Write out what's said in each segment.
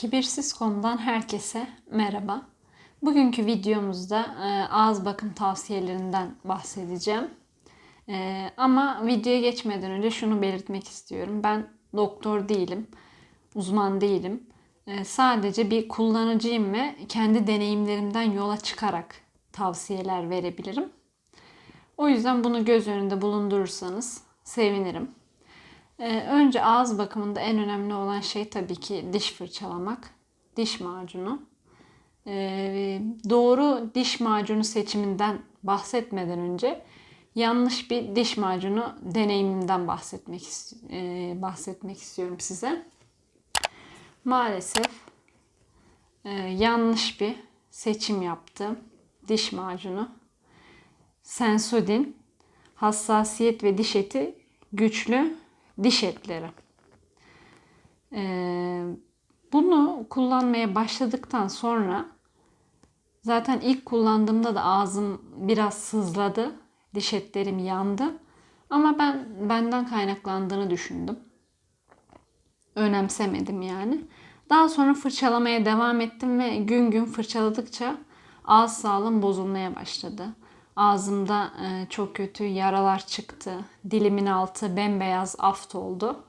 Kibirsiz konudan herkese merhaba. Bugünkü videomuzda e, ağız bakım tavsiyelerinden bahsedeceğim. E, ama videoya geçmeden önce şunu belirtmek istiyorum. Ben doktor değilim, uzman değilim. E, sadece bir kullanıcıyım ve kendi deneyimlerimden yola çıkarak tavsiyeler verebilirim. O yüzden bunu göz önünde bulundurursanız sevinirim. Ee, önce ağız bakımında en önemli olan şey tabii ki diş fırçalamak, diş macunu. Ee, doğru diş macunu seçiminden bahsetmeden önce yanlış bir diş macunu deneyimimden bahsetmek e, bahsetmek istiyorum size. Maalesef e, yanlış bir seçim yaptım. Diş macunu. Sensodyne hassasiyet ve diş eti güçlü diş etleri. Ee, bunu kullanmaya başladıktan sonra zaten ilk kullandığımda da ağzım biraz sızladı. Diş etlerim yandı. Ama ben benden kaynaklandığını düşündüm. Önemsemedim yani. Daha sonra fırçalamaya devam ettim ve gün gün fırçaladıkça ağız sağlığım bozulmaya başladı. Ağzımda e, çok kötü yaralar çıktı. Dilimin altı bembeyaz aft oldu.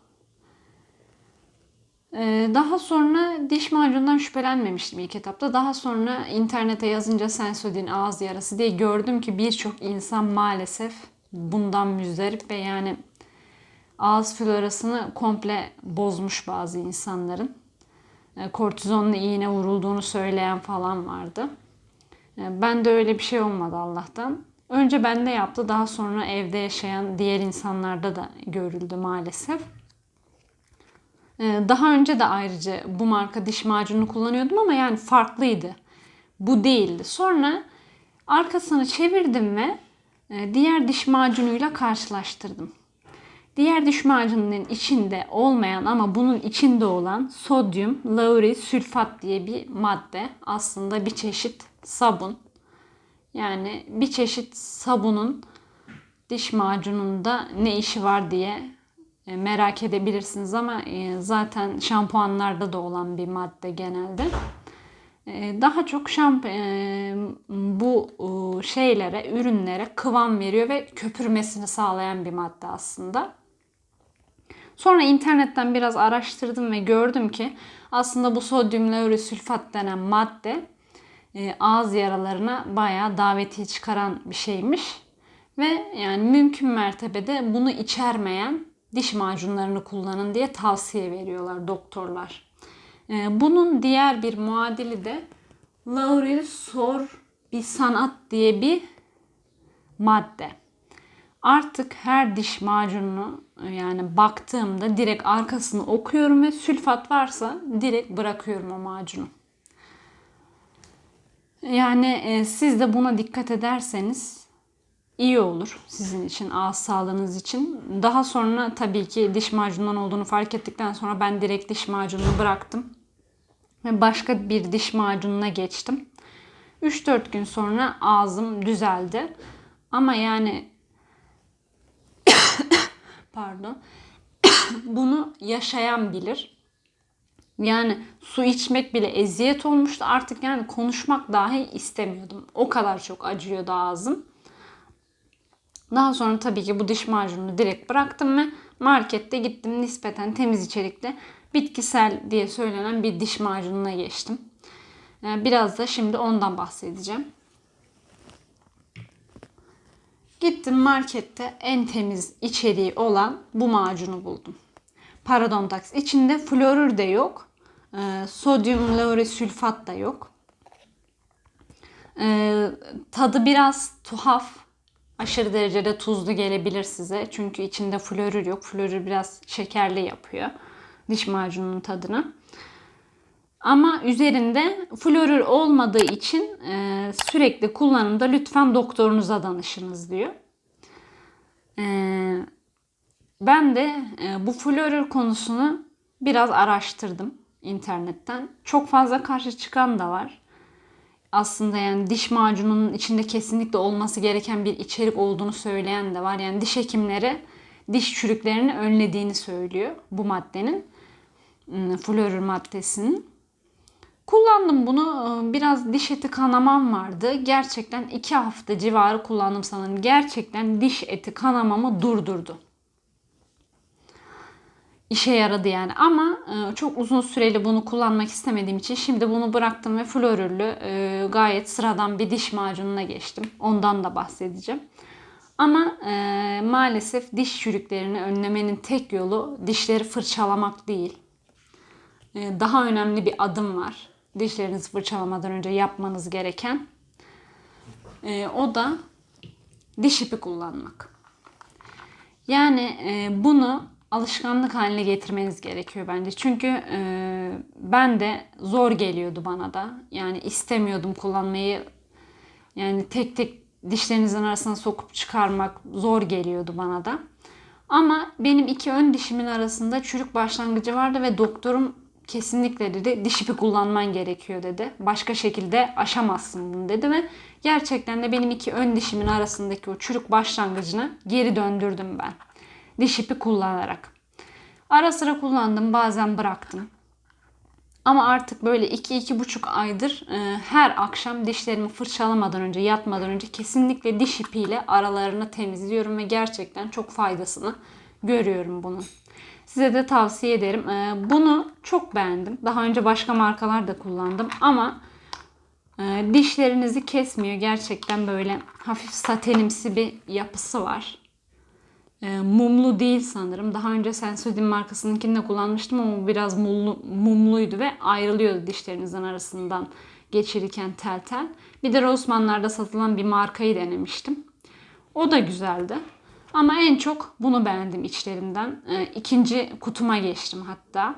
E, daha sonra diş macunundan şüphelenmemiştim ilk etapta. Daha sonra internete yazınca Sensodyne ağız yarası diye gördüm ki birçok insan maalesef bundan müzdarip ve yani ağız florasını komple bozmuş bazı insanların. E, kortizonlu iğne vurulduğunu söyleyen falan vardı. Ben de öyle bir şey olmadı Allah'tan. Önce bende yaptı, daha sonra evde yaşayan diğer insanlarda da görüldü maalesef. Ee, daha önce de ayrıca bu marka diş macunu kullanıyordum ama yani farklıydı. Bu değildi. Sonra arkasını çevirdim ve e, diğer diş macunuyla karşılaştırdım. Diğer diş macununun içinde olmayan ama bunun içinde olan sodyum lauril sülfat diye bir madde. Aslında bir çeşit sabun. Yani bir çeşit sabunun diş macununda ne işi var diye e, merak edebilirsiniz ama e, zaten şampuanlarda da olan bir madde genelde. E, daha çok şamp bu şeylere, ürünlere kıvam veriyor ve köpürmesini sağlayan bir madde aslında. Sonra internetten biraz araştırdım ve gördüm ki aslında bu sodyum lauryl denen madde e, ağız yaralarına bayağı daveti çıkaran bir şeymiş. Ve yani mümkün mertebede bunu içermeyen diş macunlarını kullanın diye tavsiye veriyorlar doktorlar. E, bunun diğer bir muadili de Laurel Sor bir sanat diye bir madde. Artık her diş macununu yani baktığımda direkt arkasını okuyorum ve sülfat varsa direkt bırakıyorum o macunu. Yani e, siz de buna dikkat ederseniz iyi olur sizin için, ağız sağlığınız için. Daha sonra tabii ki diş macunundan olduğunu fark ettikten sonra ben direkt diş macununu bıraktım. Ve başka bir diş macununa geçtim. 3-4 gün sonra ağzım düzeldi. Ama yani pardon bunu yaşayan bilir. Yani su içmek bile eziyet olmuştu. Artık yani konuşmak dahi istemiyordum. O kadar çok acıyordu ağzım. Daha sonra tabii ki bu diş macununu direkt bıraktım ve markette gittim nispeten temiz içerikli bitkisel diye söylenen bir diş macununa geçtim. Biraz da şimdi ondan bahsedeceğim. Gittim markette en temiz içeriği olan bu macunu buldum. Parodontax. İçinde florür de yok. E, sodyum lauryl sülfat da yok. E, tadı biraz tuhaf. Aşırı derecede tuzlu gelebilir size. Çünkü içinde florür yok. Florür biraz şekerli yapıyor diş macununun tadını. Ama üzerinde florür olmadığı için e, sürekli kullanımda lütfen doktorunuza danışınız diyor. E, ben de e, bu florür konusunu biraz araştırdım internetten. Çok fazla karşı çıkan da var. Aslında yani diş macununun içinde kesinlikle olması gereken bir içerik olduğunu söyleyen de var. Yani diş hekimleri diş çürüklerini önlediğini söylüyor bu maddenin. Hmm, florür maddesinin. Kullandım bunu. Biraz diş eti kanamam vardı. Gerçekten 2 hafta civarı kullandım sanırım. Gerçekten diş eti kanamamı durdurdu. İşe yaradı yani ama e, çok uzun süreli bunu kullanmak istemediğim için şimdi bunu bıraktım ve florürlü e, gayet sıradan bir diş macununa geçtim. Ondan da bahsedeceğim. Ama e, maalesef diş çürüklerini önlemenin tek yolu dişleri fırçalamak değil. Daha önemli bir adım var. Dişlerinizi fırçalamadan önce yapmanız gereken. O da diş ipi kullanmak. Yani bunu alışkanlık haline getirmeniz gerekiyor bence. Çünkü e, ben de zor geliyordu bana da. Yani istemiyordum kullanmayı. Yani tek tek dişlerinizin arasına sokup çıkarmak zor geliyordu bana da. Ama benim iki ön dişimin arasında çürük başlangıcı vardı ve doktorum kesinlikle dedi diş ipi kullanman gerekiyor dedi. Başka şekilde aşamazsın bunu dedi ve gerçekten de benim iki ön dişimin arasındaki o çürük başlangıcını geri döndürdüm ben. Diş ipi kullanarak. Ara sıra kullandım bazen bıraktım. Ama artık böyle 2-2,5 aydır e, her akşam dişlerimi fırçalamadan önce, yatmadan önce kesinlikle diş ipiyle aralarını temizliyorum ve gerçekten çok faydasını görüyorum bunun. Size de tavsiye ederim. E, bunu çok beğendim. Daha önce başka markalar da kullandım ama e, dişlerinizi kesmiyor. Gerçekten böyle hafif satenimsi bir yapısı var. E, mumlu değil sanırım. Daha önce Sensodyne markasınınkini de kullanmıştım ama biraz mumlu, mumluydu ve ayrılıyordu dişlerinizin arasından geçirirken tel tel. Bir de Rossmann'larda satılan bir markayı denemiştim. O da güzeldi. Ama en çok bunu beğendim içlerinden. E, ikinci kutuma geçtim hatta.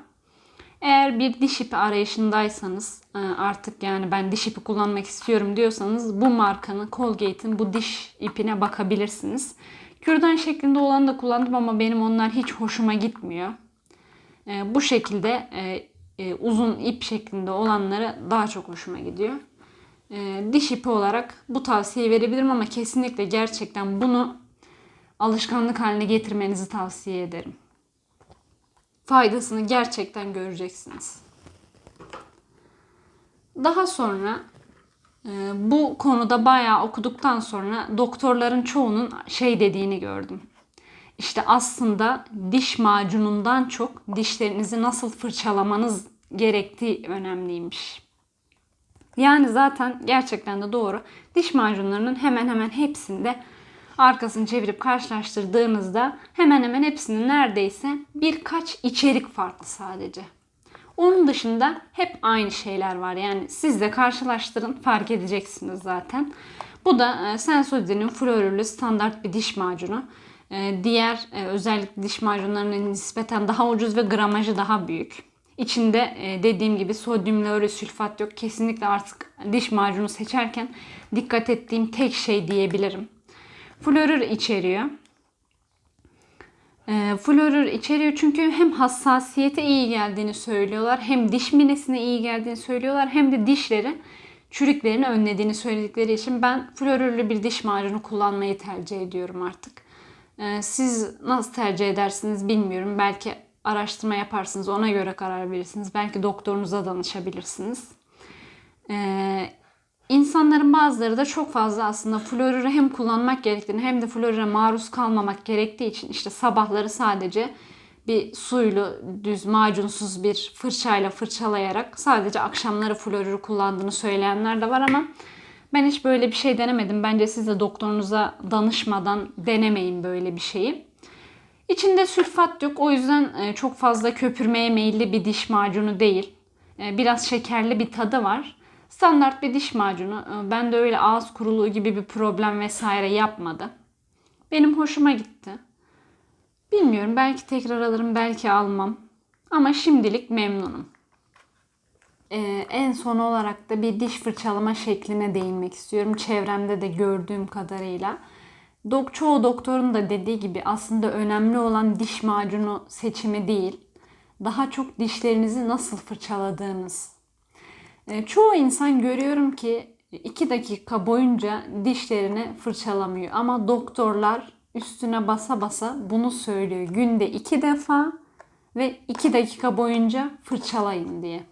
Eğer bir diş ipi arayışındaysanız e, artık yani ben diş ipi kullanmak istiyorum diyorsanız bu markanın Colgate'in bu diş ipine bakabilirsiniz. Kürdan şeklinde olanı da kullandım ama benim onlar hiç hoşuma gitmiyor. E, bu şekilde e, e, uzun ip şeklinde olanları daha çok hoşuma gidiyor. E, diş ipi olarak bu tavsiyeyi verebilirim ama kesinlikle gerçekten bunu alışkanlık haline getirmenizi tavsiye ederim. Faydasını gerçekten göreceksiniz. Daha sonra bu konuda bayağı okuduktan sonra doktorların çoğunun şey dediğini gördüm. İşte aslında diş macunundan çok dişlerinizi nasıl fırçalamanız gerektiği önemliymiş. Yani zaten gerçekten de doğru. Diş macunlarının hemen hemen hepsinde arkasını çevirip karşılaştırdığınızda hemen hemen hepsinin neredeyse birkaç içerik farklı sadece. Onun dışında hep aynı şeyler var. Yani siz de karşılaştırın fark edeceksiniz zaten. Bu da e, Sensodyne'in florürlü standart bir diş macunu. E, diğer e, özellikle diş macunlarının nispeten daha ucuz ve gramajı daha büyük. İçinde dediğim gibi sodyum lauryl sülfat yok. Kesinlikle artık diş macunu seçerken dikkat ettiğim tek şey diyebilirim. Florür içeriyor. E, florür içeriyor çünkü hem hassasiyete iyi geldiğini söylüyorlar hem diş minesine iyi geldiğini söylüyorlar hem de dişleri çürüklerini önlediğini söyledikleri için ben florürlü bir diş macunu kullanmayı tercih ediyorum artık. E, siz nasıl tercih edersiniz bilmiyorum. Belki araştırma yaparsınız ona göre karar verirsiniz. Belki doktorunuza danışabilirsiniz. E, İnsanların bazıları da çok fazla aslında florürü hem kullanmak gerektiğini hem de florüre maruz kalmamak gerektiği için işte sabahları sadece bir suylu, düz, macunsuz bir fırçayla fırçalayarak sadece akşamları florürü kullandığını söyleyenler de var ama ben hiç böyle bir şey denemedim. Bence siz de doktorunuza danışmadan denemeyin böyle bir şeyi. İçinde sülfat yok. O yüzden e, çok fazla köpürmeye meyilli bir diş macunu değil. E, biraz şekerli bir tadı var. Standart bir diş macunu. Ee, ben de öyle ağız kuruluğu gibi bir problem vesaire yapmadı. Benim hoşuma gitti. Bilmiyorum belki tekrar alırım belki almam. Ama şimdilik memnunum. Ee, en son olarak da bir diş fırçalama şekline değinmek istiyorum. Çevremde de gördüğüm kadarıyla. Dok çoğu doktorun da dediği gibi aslında önemli olan diş macunu seçimi değil. Daha çok dişlerinizi nasıl fırçaladığınız çoğu insan görüyorum ki 2 dakika boyunca dişlerini fırçalamıyor. Ama doktorlar üstüne basa basa bunu söylüyor. Günde 2 defa ve 2 dakika boyunca fırçalayın diye.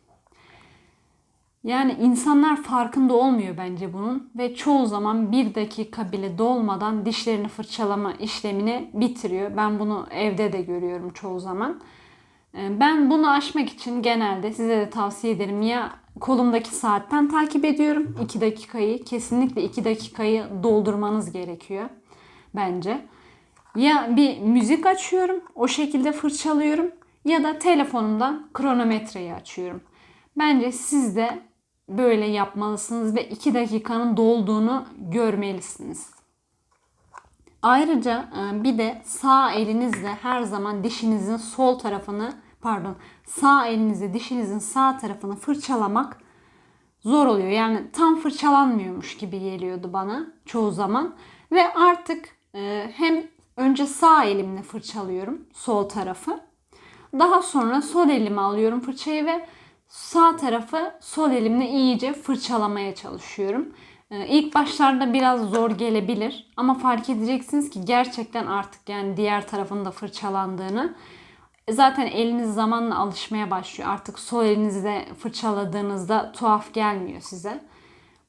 Yani insanlar farkında olmuyor bence bunun ve çoğu zaman bir dakika bile dolmadan dişlerini fırçalama işlemini bitiriyor. Ben bunu evde de görüyorum çoğu zaman. Ee, Ben bunu aşmak için genelde size de tavsiye ederim ya kolumdaki saatten takip ediyorum 2 dakikayı. Kesinlikle 2 dakikayı doldurmanız gerekiyor bence. Ya bir müzik açıyorum, o şekilde fırçalıyorum ya da telefonumdan kronometreyi açıyorum. Bence siz de böyle yapmalısınız ve 2 dakikanın dolduğunu görmelisiniz. Ayrıca e, bir de sağ elinizle her zaman dişinizin sol tarafını pardon sağ elinizle dişinizin sağ tarafını fırçalamak zor oluyor. Yani tam fırçalanmıyormuş gibi geliyordu bana çoğu zaman. Ve artık e, hem önce sağ elimle fırçalıyorum sol tarafı. Daha sonra sol elime alıyorum fırçayı ve sağ tarafı sol elimle iyice fırçalamaya çalışıyorum. Ee, İlk başlarda biraz zor gelebilir ama fark edeceksiniz ki gerçekten artık yani diğer tarafın da fırçalandığını. E, Zaten eliniz zamanla alışmaya başlıyor. Artık sol elinizle fırçaladığınızda tuhaf gelmiyor size.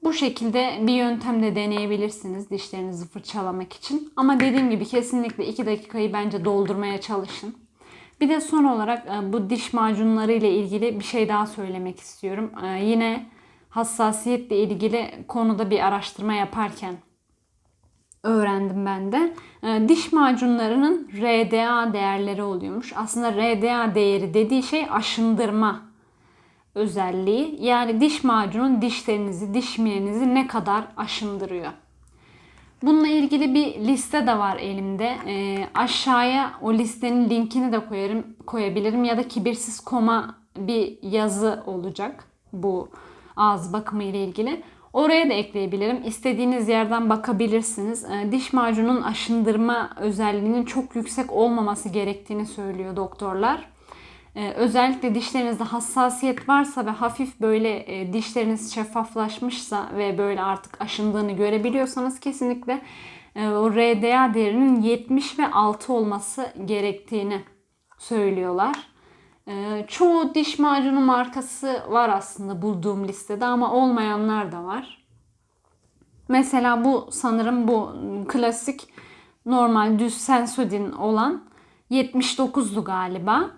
Bu şekilde bir yöntem de deneyebilirsiniz dişlerinizi fırçalamak için. Ama dediğim gibi kesinlikle 2 dakikayı bence doldurmaya çalışın. Bir de son olarak e, bu diş macunları ile ilgili bir şey daha söylemek istiyorum. E, Yine hassasiyetle ilgili konuda bir araştırma yaparken öğrendim ben de. E, Diş macunlarının RDA değerleri oluyormuş. Aslında RDA değeri dediği şey aşındırma özelliği. Yani diş macunun dişlerinizi, diş minenizi ne kadar aşındırıyor. Bununla ilgili bir liste de var elimde. Ee, aşağıya o listenin linkini de koyarım, koyabilirim ya da kibirsiz koma bir yazı olacak bu ağız bakımı ile ilgili. Oraya da ekleyebilirim. İstediğiniz yerden bakabilirsiniz. Ee, diş macunun aşındırma özelliğinin çok yüksek olmaması gerektiğini söylüyor doktorlar. Ee, özellikle dişlerinizde hassasiyet varsa ve hafif böyle e, dişleriniz şeffaflaşmışsa ve böyle artık aşındığını görebiliyorsanız kesinlikle e, o RDA değerinin 70 ve 6 olması gerektiğini söylüyorlar. E, çoğu diş macunu markası var aslında bulduğum listede ama olmayanlar da var. Mesela bu sanırım bu klasik normal düz Sensodyne olan 79'du galiba.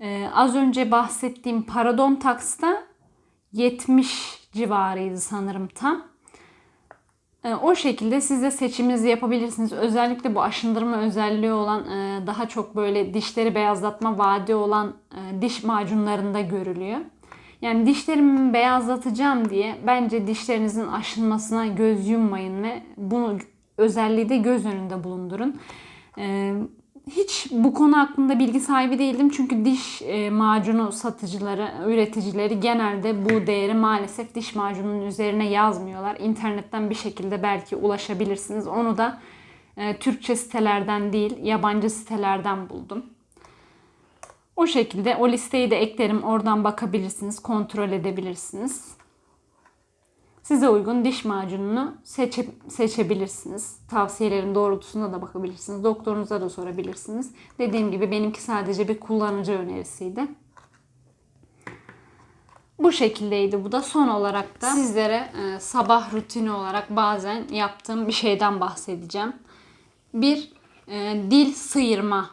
Ee, az önce bahsettiğim Parodontax'ta 70 civarıydı sanırım tam. Ee, o şekilde siz de seçiminizi yapabilirsiniz. Özellikle bu aşındırma özelliği olan e, daha çok böyle dişleri beyazlatma vaadi olan e, diş macunlarında görülüyor. Yani dişlerimi beyazlatacağım diye bence dişlerinizin aşınmasına göz yummayın ve bunu özelliği de göz önünde bulundurun. Hiç bu konu hakkında bilgi sahibi değildim. Çünkü diş e, macunu satıcıları, üreticileri genelde bu değeri maalesef diş macununun üzerine yazmıyorlar. İnternetten bir şekilde belki ulaşabilirsiniz. Onu da e, Türkçe sitelerden değil, yabancı sitelerden buldum. O şekilde o listeyi de eklerim. Oradan bakabilirsiniz, kontrol edebilirsiniz. Size uygun diş macununu seçe, seçebilirsiniz. Tavsiyelerin doğrultusunda da bakabilirsiniz. Doktorunuza da sorabilirsiniz. Dediğim gibi benimki sadece bir kullanıcı önerisiydi. Bu şekildeydi bu da. Son olarak da sizlere e, sabah rutini olarak bazen yaptığım bir şeyden bahsedeceğim. Bir e, dil sıyırma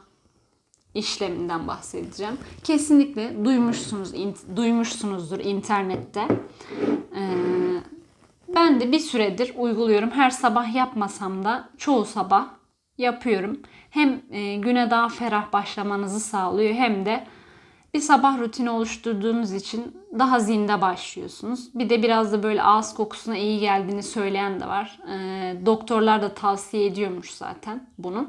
işleminden bahsedeceğim. Kesinlikle duymuşsunuz, in- duymuşsunuzdur internette. Ee, ben de bir süredir uyguluyorum. Her sabah yapmasam da çoğu sabah yapıyorum. Hem e, güne daha ferah başlamanızı sağlıyor hem de bir sabah rutini oluşturduğunuz için daha zinde başlıyorsunuz. Bir de biraz da böyle ağız kokusuna iyi geldiğini söyleyen de var. E, doktorlar da tavsiye ediyormuş zaten bunu.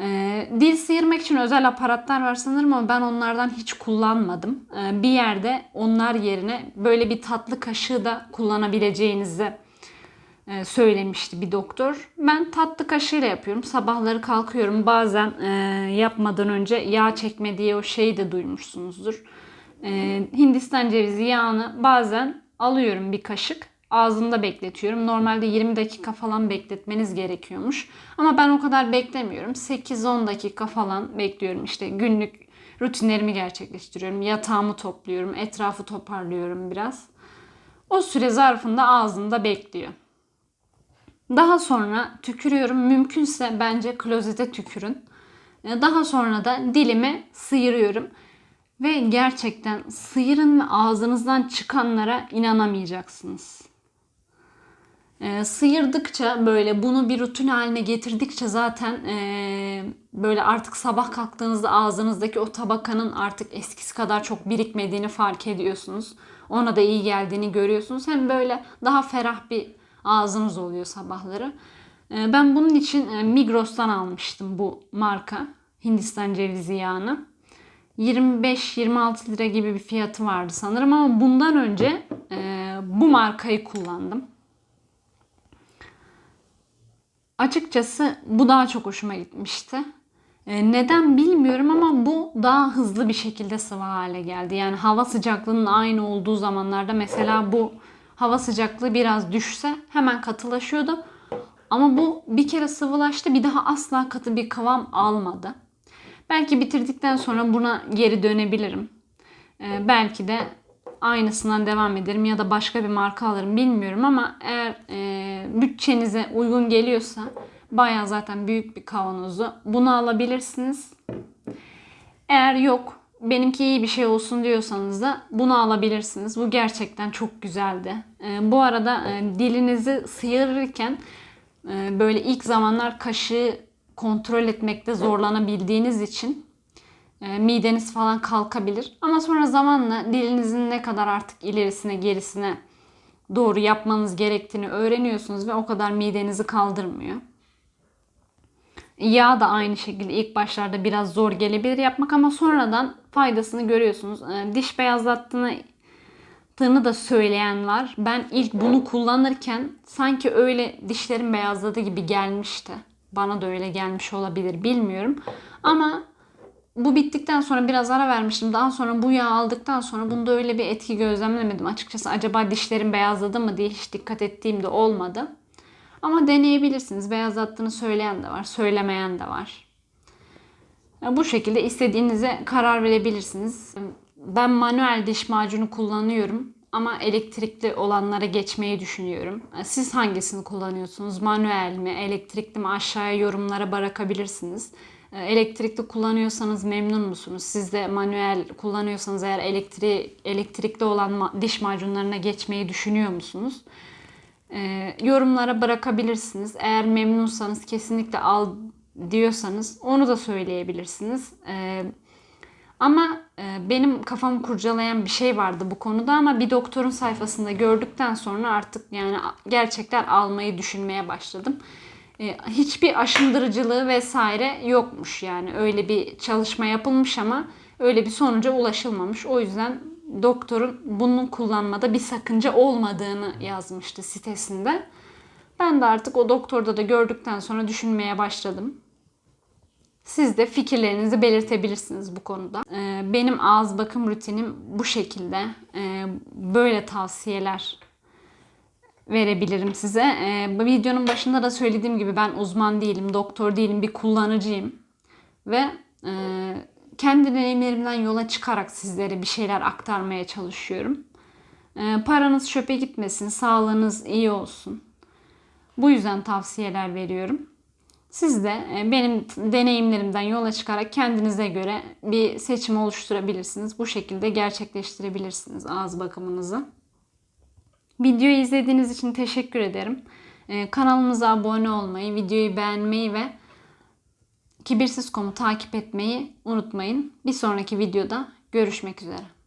Ee, dil sıyırmak için özel aparatlar var sanırım ama ben onlardan hiç kullanmadım. Ee, bir yerde onlar yerine böyle bir tatlı kaşığı da kullanabileceğinizi e, söylemişti bir doktor. Ben tatlı kaşığıyla yapıyorum. Sabahları kalkıyorum. Bazen e, yapmadan önce yağ çekme diye o şeyi de duymuşsunuzdur. E, Hindistan cevizi yağını bazen alıyorum bir kaşık ağzımda bekletiyorum. Normalde 20 dakika falan bekletmeniz gerekiyormuş. Ama ben o kadar beklemiyorum. 8-10 dakika falan bekliyorum. İşte günlük rutinlerimi gerçekleştiriyorum. Yatağımı topluyorum. Etrafı toparlıyorum biraz. O süre zarfında ağzımda bekliyor. Daha sonra tükürüyorum. Mümkünse bence klozete tükürün. E, Daha sonra da dilime sıyırıyorum. Ve gerçekten sıyırın ve ağzınızdan çıkanlara inanamayacaksınız. E, sıyırdıkça böyle bunu bir rutin haline getirdikçe zaten e, böyle artık sabah kalktığınızda ağzınızdaki o tabakanın artık eskisi kadar çok birikmediğini fark ediyorsunuz. Ona da iyi geldiğini görüyorsunuz. Hem böyle daha ferah bir ağzınız oluyor sabahları. E, ben bunun için e, Migros'tan almıştım bu marka Hindistan cevizi yağını. 25-26 lira gibi bir fiyatı vardı sanırım ama bundan önce e, bu markayı kullandım. Açıkçası bu daha çok hoşuma gitmişti. E, neden bilmiyorum ama bu daha hızlı bir şekilde sıvı hale geldi. Yani hava sıcaklığının aynı olduğu zamanlarda mesela bu hava sıcaklığı biraz düşse hemen katılaşıyordu. Ama bu bir kere sıvılaştı bir daha asla katı bir kıvam almadı. Belki bitirdikten sonra buna geri dönebilirim. E, belki de aynısından devam ederim ya da başka bir marka alırım bilmiyorum ama eğer e, bütçenize uygun geliyorsa bayağı zaten büyük bir kavanozu bunu alabilirsiniz. Eğer yok benimki iyi bir şey olsun diyorsanız da bunu alabilirsiniz. Bu gerçekten çok güzeldi. E, bu arada e, dilinizi sıyırırken e, böyle ilk zamanlar kaşığı kontrol etmekte zorlanabildiğiniz için mideniz falan kalkabilir. Ama sonra zamanla dilinizin ne kadar artık ilerisine gerisine doğru yapmanız gerektiğini öğreniyorsunuz ve o kadar midenizi kaldırmıyor. Yağ da aynı şekilde ilk başlarda biraz zor gelebilir yapmak ama sonradan faydasını görüyorsunuz. E, Diş beyazlattığını tığını da söyleyen var. Ben ilk bunu kullanırken sanki öyle dişlerim beyazladı gibi gelmişti. Bana da öyle gelmiş olabilir bilmiyorum. Ama bu bittikten sonra biraz ara vermiştim. Daha sonra bu yağı aldıktan sonra bunda öyle bir etki gözlemlemedim. Açıkçası acaba dişlerim beyazladı mı diye hiç dikkat ettiğim de olmadı. Ama deneyebilirsiniz. Beyazlattığını söyleyen de var, söylemeyen de var. Bu şekilde istediğinize karar verebilirsiniz. Ben manuel diş macunu kullanıyorum ama elektrikli olanlara geçmeyi düşünüyorum. Siz hangisini kullanıyorsunuz? Manuel mi, elektrikli mi? Aşağıya yorumlara bırakabilirsiniz. Elektrikli kullanıyorsanız memnun musunuz? Siz de manuel kullanıyorsanız eğer elektri, elektrikli olan ma- diş macunlarına geçmeyi düşünüyor musunuz? Ee, yorumlara bırakabilirsiniz. Eğer memnunsanız kesinlikle al diyorsanız onu da söyleyebilirsiniz. Ee, ama e, benim kafamı kurcalayan bir şey vardı bu konuda ama bir doktorun sayfasında gördükten sonra artık yani gerçekten almayı düşünmeye başladım. E, hiçbir aşındırıcılığı vesaire yokmuş yani öyle bir çalışma yapılmış ama öyle bir sonuca ulaşılmamış. O yüzden doktorun bunun kullanmada bir sakınca olmadığını yazmıştı sitesinde. Ben de artık o doktorda da gördükten sonra düşünmeye başladım. Siz de fikirlerinizi belirtebilirsiniz bu konuda. Ee, Benim ağız bakım rutinim bu şekilde. Ee, Böyle tavsiyeler verebilirim size. Ee, Bu videonun başında da söylediğim gibi ben uzman değilim, doktor değilim, bir kullanıcıyım. Ve e, kendi deneyimlerimden yola çıkarak sizlere bir şeyler aktarmaya çalışıyorum. Ee, Paranız çöpe gitmesin, sağlığınız iyi olsun. Bu yüzden tavsiyeler veriyorum. Siz de e, benim deneyimlerimden yola çıkarak kendinize göre bir seçim oluşturabilirsiniz. Bu şekilde gerçekleştirebilirsiniz ağız bakımınızı. Videoyu izlediğiniz için teşekkür ederim. E, Kanalımıza abone olmayı, videoyu beğenmeyi ve Kibirsiz.com'u takip etmeyi unutmayın. Bir sonraki videoda görüşmek üzere.